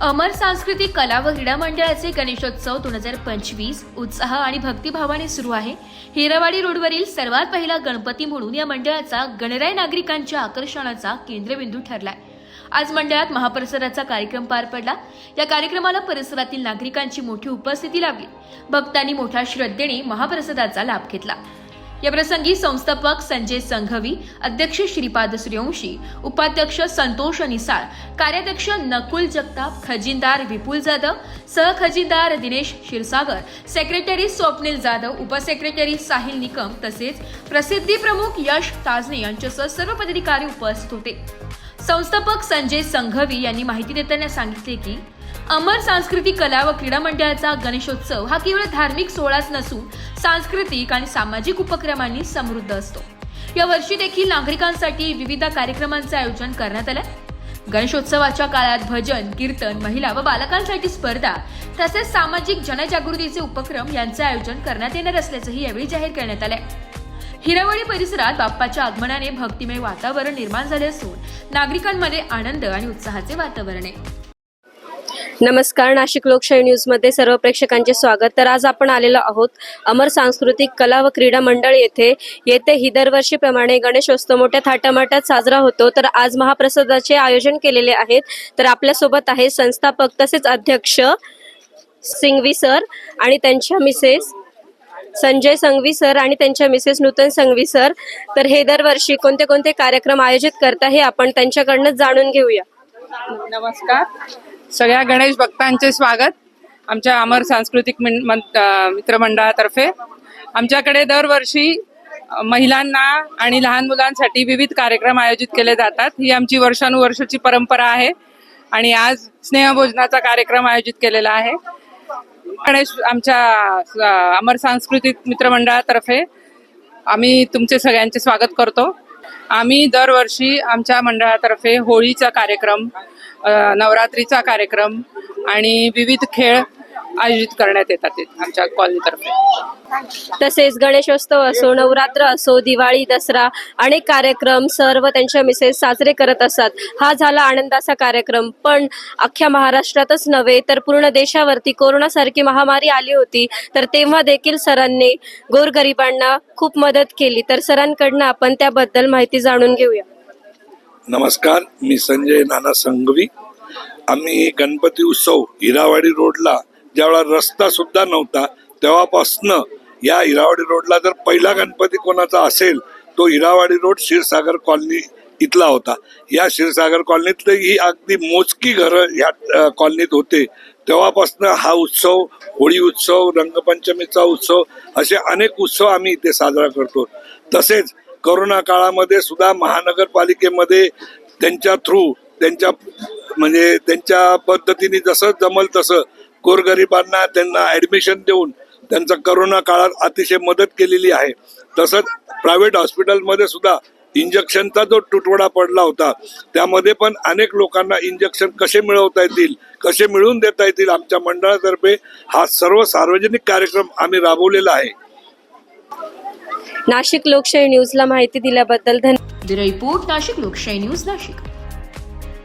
अमर सांस्कृतिक कला व क्रीडा मंडळाचे गणेशोत्सव दोन हजार पंचवीस उत्साह आणि भक्तिभावाने सुरू आहे. हिरवाडी रोडवरील सर्वात पहिला गणपती म्हणून या मंडळाचा गणराय नागरिकांच्या आकर्षणाचा केंद्रबिंदू ठरलाय. आज मंडळात महापरिसराचा कार्यक्रम पार पडला. या कार्यक्रमाला परिसरातील नागरिकांची मोठी उपस्थिती लाभली. भक्तांनी मोठ्या श्रद्धेने महाप्रसादाचा लाभ घेतला. याप्रसंगी संस्थापक संजय संघवी अध्यक्ष श्रीपाद सूर्यवंशी उपाध्यक्ष संतोष निसाळ कार्याध्यक्ष नकुल जगताप खजिनदार विपुल जाधव सहखजिनदार दिनेश क्षीरसागर सेक्रेटरी स्वप्नील जाधव उपसेक्रेटरी साहिल निकम तसेच प्रसिद्धी प्रमुख यश ताजने यांच्यासह सर्व पदाधिकारी उपस्थित होते. संस्थापक संजय संघवी यांनी माहिती देताना सांगितले की अमर सांस्कृतिक कला व क्रीडा मंडळाचा गणेशोत्सव हा केवळ धार्मिक सोहळाच नसून सांस्कृतिक आणि सामाजिक उपक्रमांनी समृद्ध असतो. या वर्षी देखील नागरिकांसाठी विविध कार्यक्रमांचे आयोजन करण्यात आलं गणेशोत्सवाच्या काळात भजन कीर्तन महिला व बालकांसाठी स्पर्धा तसेच सामाजिक जनजागृतीचे उपक्रम यांचे आयोजन करण्यात येणार असल्याचंही यावेळी जाहीर करण्यात आलंय. हिरावळी परिसरात बाप्पाच्या आगमनाने भक्तिमय वातावरण निर्माण झाले असून नागरिकांमध्ये आनंद आणि उत्साहाचे वातावरण आहे. नमस्कार नाशिक लोकशाही न्यूजमध्ये सर्व प्रेक्षकांचे स्वागत. तर आज आपण आलेलो आहोत अमर सांस्कृतिक कला व क्रीडा मंडळ येथे. येथे ही दरवर्षीप्रमाणे गणेशोत्सव मोठ्या थाटामाटात साजरा होतो. तर आज महाप्रसादाचे आयोजन केलेले आहेत. तर आपल्यासोबत आहे संस्थापक तसेच अध्यक्ष सिंघवी सर आणि त्यांच्या मिसेस संजय संघवी सर आणि त्यांच्या मिसेस नूतन संघवी सर. तर हे दरवर्षी कोणते कोणते कार्यक्रम आयोजित करता हे आपण त्यांच्याकडनं जाणून घेऊया. नमस्कार. सगळ्या गणेश भक्तांचे स्वागत आमच्या अमर सांस्कृतिक मिन- मित्रमंडळातर्फे. आमच्याकडे दरवर्षी महिलांना आणि लहान मुलांसाठी विविध कार्यक्रम आयोजित केले जातात. ही आमची वर्षानुवर्षाची परंपरा आहे आणि आज स्नेहभोजनाचा कार्यक्रम आयोजित केलेला आहे. गणेश आमच्या अमर सांस्कृतिक मित्रमंडळातर्फे आम्ही तुमचे सगळ्यांचे स्वागत करतो. आम्ही दरवर्षी आमच्या मंडळातर्फे होळीचा कार्यक्रम नवरात्रीचा कार्यक्रम आणि विविध खेळ आयोजित करण्यात येतात आमच्या कॉलनीतर्फे. तसेच गणेशोत्सव असो नवरात्र असो दिवाळी दसरा अनेक कार्यक्रम सर्व त्यांच्या मिसेस साजरे करत असतात. हा झाला आनंदाचा कार्यक्रम. पण अख्ख्या महाराष्ट्रातच नव्हे तर पूर्ण देशावरती कोरोनासारखी महामारी आली होती तर तेव्हा देखील सरांनी गोरगरिबांना खूप मदत केली. तर सरांकडनं आपण त्याबद्दल माहिती जाणून घेऊया. नमस्कार मी संजय नाना संघवी आम्ही गणपती उत्सव हिरावाडी रोडला ज्यावेळा रस्ता सुद्धा नव्हता तेव्हापासनं या हिरावाडी रोडला जर पहिला गणपती कोणाचा असेल तो हिरावाडी रोड क्षीरसागर कॉलनी इथला होता. या क्षीरसागर कॉलनीतले ही अगदी मोजकी घरं या कॉलनीत होते. तेव्हापासनं हा उत्सव होळी उत्सव रंगपंचमीचा उत्सव असे अनेक उत्सव आम्ही इथे साजरा करतो. तसेच करोना काळामध्ये सुद्धा महानगरपालिकेमध्ये त्यांच्या थ्रू त्यांच्या म्हणजे त्यांच्या पद्धतीने जसं जमल तसं गोरगरिबांना त्यांना ऍडमिशन देऊन त्यांचा करोना काळात अतिशय मदत केलेली आहे. तसंच प्रायव्हेट हॉस्पिटलमध्ये सुद्धा इंजेक्शनचा जो तुटवडा पडला होता त्यामध्ये पण अनेक लोकांना इंजेक्शन कसे मिळवता येतील कसे मिळवून देता येतील आमच्या मंडळातर्फे हा सर्व सार्वजनिक कार्यक्रम आम्ही राबवलेला आहे. नाशिक लोकशाही न्यूजला माहिती दिल्याबद्दल धन्यवाद रिपोर्ट नाशिक लोकशाही न्यूज नाशिक.